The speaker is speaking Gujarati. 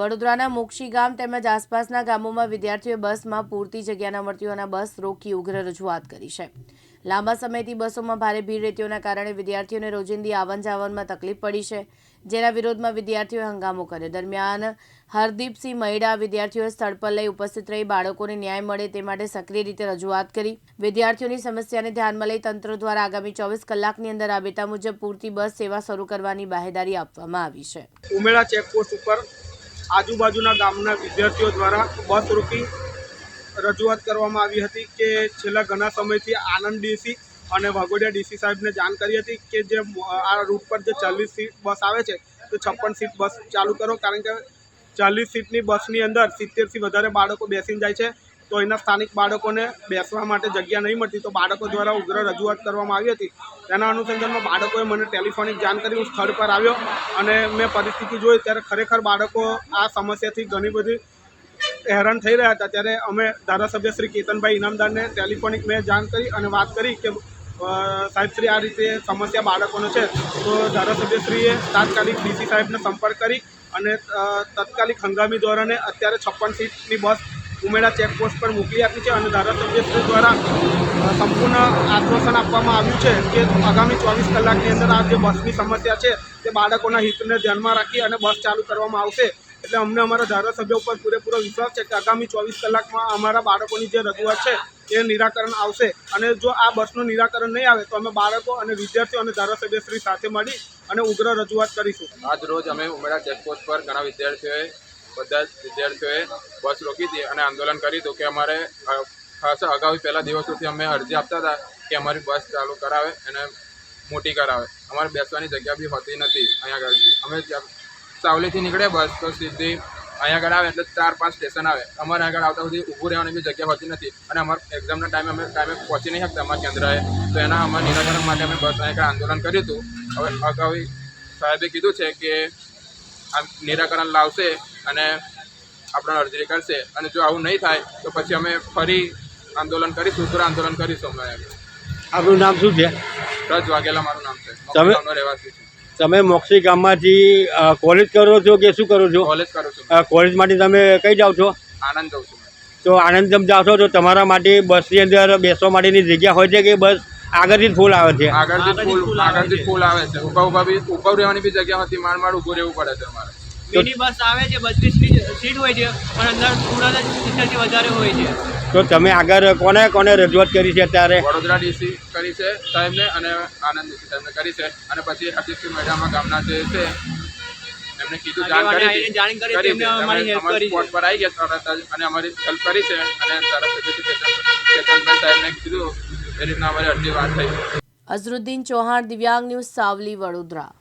વડોદરાના મોક્ષી ગામ તેમજ આસપાસના ગામોમાં વિદ્યાર્થીઓએ બસમાં પૂરતી જગ્યા ન મળતી હોવાના બસ રોકી ઉગ્ર રજૂઆત કરી છે. લાંબા સમયથી બસોમાં ભારે ભીડ રહેતી હોવાના કારણે વિદ્યાર્થીઓને રોજિંદી આવન જાવનમાં તકલીફ પડી છે, જેના વિરોધમાં વિદ્યાર્થીઓએ હંગામો કર્યો. દરમિયાન હરદીપસિંહ મહિડા વિદ્યાર્થીઓએ સ્થળ પર લઈ ઉપસ્થિત રહી બાળકોને ન્યાય મળે તે માટે સક્રિય રીતે રજૂઆત કરી. વિદ્યાર્થીઓની સમસ્યાને ધ્યાનમાં લઈ તંત્ર દ્વારા આગામી ચોવીસ કલાકની અંદર રાબેતા મુજબ પૂરતી બસ સેવા શરૂ કરવાની બાહેદારી આપવામાં આવી છે. ઉમેરા ચેકપોસ્ટ ઉપર આજુબાજુના ગામના વિદ્યાર્થીઓ દ્વારા બસ રોકી રજૂઆત કરવામાં આવી હતી કે છેલ્લા ઘણા સમયથી આનંદ ડીસી અને વાઘોડિયા ડીસી સાહેબને જાણ કરી હતી કે જે આ રૂટ પર જે ચાલીસ સીટ બસ આવે છે, તો છપ્પન સીટ બસ ચાલુ કરો. કારણ કે ચાલીસ સીટની બસની અંદર સિત્તેરથી વધારે બાળકો બેસીને જાય છે. તો એના સ્થાનિક બાળકોને બેસવા માટે જગ્યા નહીં મળતી, તો બાળકો દ્વારા ઉગ્ર રજૂઆત કરવામાં આવી હતી. તેના અનુસંધાનમાં બાળકોએ મને ટેલિફોનિક જાણ કરી, હું સ્થળ પર આવ્યો અને મેં પરિસ્થિતિ જોઈ. ત્યારે ખરેખર બાળકો આ સમસ્યાથી ઘણી બધી હેરાન થઈ રહ્યા હતા. ત્યારે અમે ધારાસભ્ય શ્રી કેતનભાઈ ઇનામદારને ટેલિફોનિક મેં જાણ કરી અને વાત કરી કે સાહેબશ્રી આ રીતે સમસ્યા બાળકોનો છે. તો ધારાસભ્યશ્રીએ તાત્કાલિક ડીસી સાહેબને સંપર્ક કરી અને તાત્કાલિક હંગામી ધોરણે અત્યારે છપ્પન સીટની બસ ઉમેરા ચેકપોસ્ટ પર મોકલી આપી છે અને ધારાસભ્યશ્રી દ્વારા સંપૂર્ણ આશ્વાસન આપવામાં આવ્યું છે કે આગામી ચોવીસ કલાકની અંદર આ જે બસની સમસ્યા છે તે બાળકોના હિતને ધ્યાનમાં રાખી અને બસ ચાલુ કરવામાં આવશે. એટલે અમને અમારા ધારાસભ્યો ઉપર પૂરેપૂરો વિશ્વાસ છે કે આગામી ચોવીસ કલાકમાં અમારા બાળકોની જે રજૂઆત છે એ નિરાકરણ આવશે. અને જો આ બસનું નિરાકરણ નહીં આવે તો અમે બાળકો અને વિદ્યાર્થીઓ અને ધારાસભ્યશ્રી સાથે મળી અને ઉગ્ર રજૂઆત કરીશું. આજ રોજ અમે ઉમેરા ચેકપોસ્ટ પર ઘણા વિદ્યાર્થીઓએ બધા જ વિદ્યાર્થીઓએ બસ રોકી હતી અને આંદોલન કર્યું હતું કે અમારે ખાસા અગાઉ પહેલા દિવસોથી અમે અરજી આપતા હતા કે અમારી બસ ચાલુ કરાવે અને મોટી કરાવે. અમારે બેસવાની જગ્યા બી હોતી નથી અહીંયા આગળ અમે સાવલીથી નીકળે બસ તો સીધી અહીંયા આગળ આવે એટલે ચાર પાંચ સ્ટેશન આવે. અમારે આગળ આવતા સુધી ઊભું રહેવાની બી જગ્યા હોતી નથી અને અમારા એક્ઝામના ટાઈમે અમે ટાઈમે પહોંચી નહીં શકતા અમારા કેન્દ્રએ. તો એના અમારા નિરાકરણ માટે અમે બસ અહીંયા આંદોલન કર્યું હતું. હવે અગાઉ સાહેબે કીધું છે કે આ નિરાકરણ લાવશે અને આપણને અરજી કરશે અને જો આવું નહીં થાય તો પછી અમે ફરી આંદોલન કરીશું ઉગ્ર આંદોલન કરીશું અમે આપનું નામ શું છે? રજ વાઘેલા મારું નામ છે. તમે- રહેવાસી છું. તમે મોક્ષી ગામમાંથી કોલેજ કરો છો કે શું કરો છો? કોલેજ કરો છો. કોલેજમાંથી તમે કઈ જાઓ છો? આનંદ જાઉં છું. તો આનંદ તમે જાઓ છો તો તમારા માટે બસની અંદર બેસવા માટેની જગ્યા હોય છે કે બસ આગળથી ફૂલ આવે છે? આગળથી ફૂલ આગળથી ફૂલ આવે છે. ઊભા ઊભા બી રહેવાની બી જગ્યા હતી માંડ માંડ ઊભું રહેવું પડે છે અમારે. મિની બસ આવે છે બત્રીસની સીટ હોય છે પણ અંદર સુરત જ સિત્તેરથી વધારે હોય છે. તો તમે આગળ કોને કોને રજૂઆત કરી છે અત્યારે? વડોદરા ડીસી કરી છે સાહેબને અને આનંદ ડીસી સાહેબને કરી છે. અને પછી હર્ષિતસિંહ મેડામાં ગામના જે છે એમને કીધું જાણ કરી જાણ કરી. તેમને અમારી હેલ્પ કરી છે. પર આવી ગયા તરત જ અને અમારી હેલ્પ કરી છે. અને તરત જ ચેતનભાઈ સાહેબને કીધું એ રીતના અમારી અડધી વાત થઈ. અઝરુદ્દીન ચૌહાણ દિવ્યાંગ ન્યૂઝ સાવલી વડોદરા.